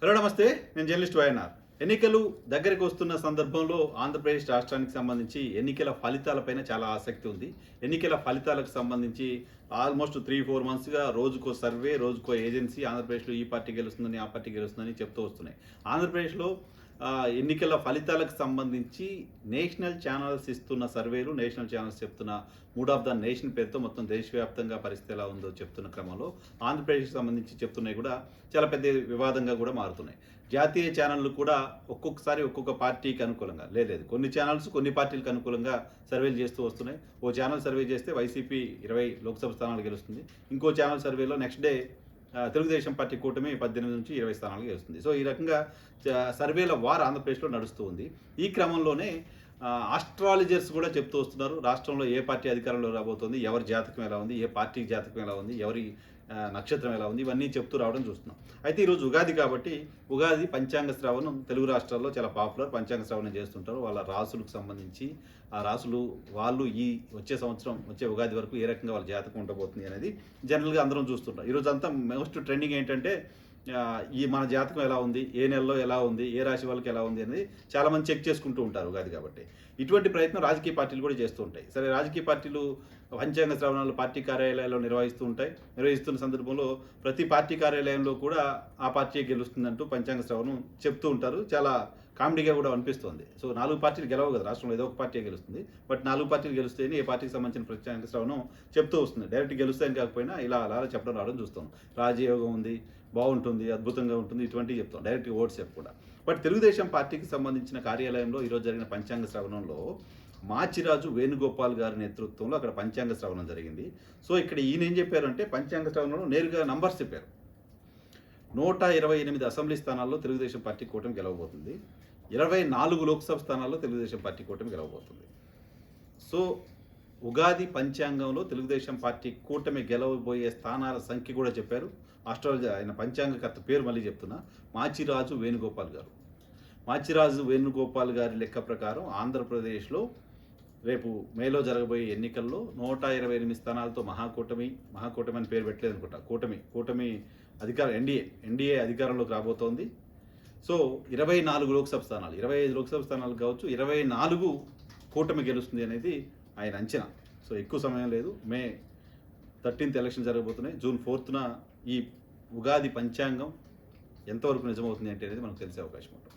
Hello నమస్తే. నేను journalist YNR ఎన్నికలు దగ్గరికి వస్తున్న సందర్భంలో ఆంధ్రప్రదేశ్ రాష్ట్రానికి సంబంధించి ఎన్నికల ఫలితాలపైన చాలా ఆసక్తి ఉంది. ఎన్నికల ఫలితాలకు సంబంధించి ఆల్మోస్ట్ త్రీ ఫోర్ మంత్స్గా రోజుకో సర్వే రోజుకో ఏజెన్సీ ఆంధ్రప్రదేశ్లో ఈ పార్టీ గెలుస్తుందని ఆ పార్టీ గెలుస్తుందని చెప్తూ వస్తున్నాయి. ఆంధ్రప్రదేశ్లో ఎన్నికల ఫలితాలకు సంబంధించి నేషనల్ ఛానల్స్ ఇస్తున్న సర్వేలు నేషనల్ ఛానల్స్ చెప్తున్న మూడ్ ఆఫ్ ద నేషన్ పేరుతో మొత్తం దేశవ్యాప్తంగా పరిస్థితి ఎలా ఉందో చెప్తున్న క్రమంలో ఆంధ్రప్రదేశ్కి సంబంధించి చెప్తున్నాయి కూడా చాలా పెద్ద వివాదంగా కూడా మారుతున్నాయి. జాతీయ ఛానళ్ళు కూడా ఒక్కొక్కసారి ఒక్కొక్క పార్టీకి అనుకూలంగా లేదు కొన్ని ఛానల్స్ కొన్ని పార్టీలకు అనుకూలంగా సర్వేలు చేస్తూ వస్తున్నాయి. ఓ ఛానల్ సర్వే చేస్తే వైసీపీ ఇరవై లోక్సభ స్థానాలు గెలుస్తుంది. ఇంకో ఛానల్ సర్వేలో నెక్స్ట్ డే తెలుగుదేశం పార్టీ కూటమి పద్దెనిమిది నుంచి ఇరవై స్థానాలు గెలుస్తుంది. సో ఈ రకంగా సర్వేల వార్ ఆంధ్రప్రదేశ్లో నడుస్తూ ఉంది. ఈ క్రమంలోనే ఆస్ట్రాలజర్స్ కూడా చెప్తూ వస్తున్నారు. రాష్ట్రంలో ఏ పార్టీ అధికారంలో రాబోతుంది ఎవరి జాతకం ఎలా ఉంది ఏ పార్టీ జాతకం ఎలా ఉంది ఎవరి నక్షత్రం ఎలా ఉంది ఇవన్నీ చెప్తూ రావడం చూస్తున్నాం. అయితే ఈరోజు ఉగాది కాబట్టి ఉగాది పంచాంగ శ్రావణం తెలుగు రాష్ట్రాల్లో చాలా పాపులర్. పంచాంగ శ్రావణం చేస్తుంటారు. వాళ్ళ రాసులకు సంబంధించి ఆ రాసులు వాళ్ళు ఈ వచ్చే సంవత్సరం వచ్చే ఉగాది వరకు ఏ రకంగా వాళ్ళ జాతకం ఉండబోతుంది అనేది జనరల్గా అందరం చూస్తుంటాం. ఈరోజు అంతా మోస్ట్ ట్రెండింగ్ ఏంటంటే ఈ మన జాతకం ఎలా ఉంది? ఏ నెలలో ఎలా ఉంది? ఏ రాశి వాళ్ళకి ఎలా ఉంది అనేది చాలామంది చెక్ చేసుకుంటూ ఉంటారు ఉగాది కాబట్టి. ఇటువంటి ప్రయత్నం రాజకీయ పార్టీలు కూడా చేస్తూ ఉంటాయి. సరే రాజకీయ పార్టీలు పంచాంగ శ్రవణాలు పార్టీ కార్యాలయాల్లో నిర్వహిస్తూ ఉంటాయి. నిర్వహిస్తున్న సందర్భంలో ప్రతి పార్టీ కార్యాలయంలో కూడా ఆ పార్టీ గెలుస్తుందంటూ పంచాంగ శ్రవణం చెప్తూ ఉంటారు. చాలా కామెడీగా కూడా అనిపిస్తుంది. సో నాలుగు పార్టీలు గెలవు కదా రాష్ట్రంలో ఏదో ఒక పార్టీ గెలుస్తుంది. బట్ నాలుగు పార్టీలు గెలుస్తాయని ఏ పార్టీకి సంబంధించిన ప్రత్యేక శ్రవణం చెప్తూ వస్తుంది. డైరెక్ట్ గెలుస్తాయని కాకపోయినా ఇలా అలా చెప్పడం రావడం చూస్తాం. రాజయోగం ఉంది బాగుంటుంది అద్భుతంగా ఉంటుంది ఇటువంటివి చెప్తాం. డైరెక్ట్ ఓట్స్ చెప్పకుండా. బట్ తెలుగుదేశం పార్టీకి సంబంధించిన కార్యాలయంలో ఈరోజు జరిగిన పంచాంగ శ్రవణంలో మాచిరాజు వేణుగోపాల్ గారి నేతృత్వంలో అక్కడ పంచాంగ శ్రవణం జరిగింది. సో ఇక్కడ ఈయన ఏం చెప్పారంటే పంచాంగ శ్రవణంలో నేరుగా నంబర్స్ చెప్పారు. నూట ఇరవై ఎనిమిది అసెంబ్లీ స్థానాల్లో తెలుగుదేశం పార్టీ కూటమి గెలవబోతుంది. ఇరవై నాలుగు లోక్సభ స్థానాల్లో తెలుగుదేశం పార్టీ కూటమి గెలవబోతుంది. సో ఉగాది పంచాంగంలో తెలుగుదేశం పార్టీ కూటమి గెలవబోయే స్థానాల సంఖ్య కూడా చెప్పారు. ఆస్ట్రాలజీ ఆయన పంచాంగకర్త పేరు మళ్ళీ చెప్తున్నా. మాచిరాజు వేణుగోపాల్ గారు. మాచిరాజు వేణుగోపాల్ గారి లెక్క ప్రకారం ఆంధ్రప్రదేశ్లో రేపు మేలో జరగబోయే ఎన్నికల్లో నూట ఇరవై ఎనిమిది స్థానాలతో మహాకూటమి మహాకూటమి అని పేరు పెట్టలేదు అనుకుంటా. కూటమి కూటమి అధికారం ఎన్డీఏ ఎన్డీఏ అధికారంలోకి రాబోతోంది. సో ఇరవై నాలుగు లోక్సభ స్థానాలు ఇరవై ఐదు లోక్సభ స్థానాలు కావచ్చు ఇరవై నాలుగు కూటమి గెలుస్తుంది అనేది ఆయన అంచనా. సో ఎక్కువ సమయం లేదు. మే థర్టీన్త్ ఎలక్షన్ జరగబోతున్నాయి. జూన్ ఫోర్త్న ఈ ఉగాది పంచాంగం ఎంతవరకు నిజమవుతుంది అంటే అనేది మనకు తెలిసే అవకాశం ఉంటుంది.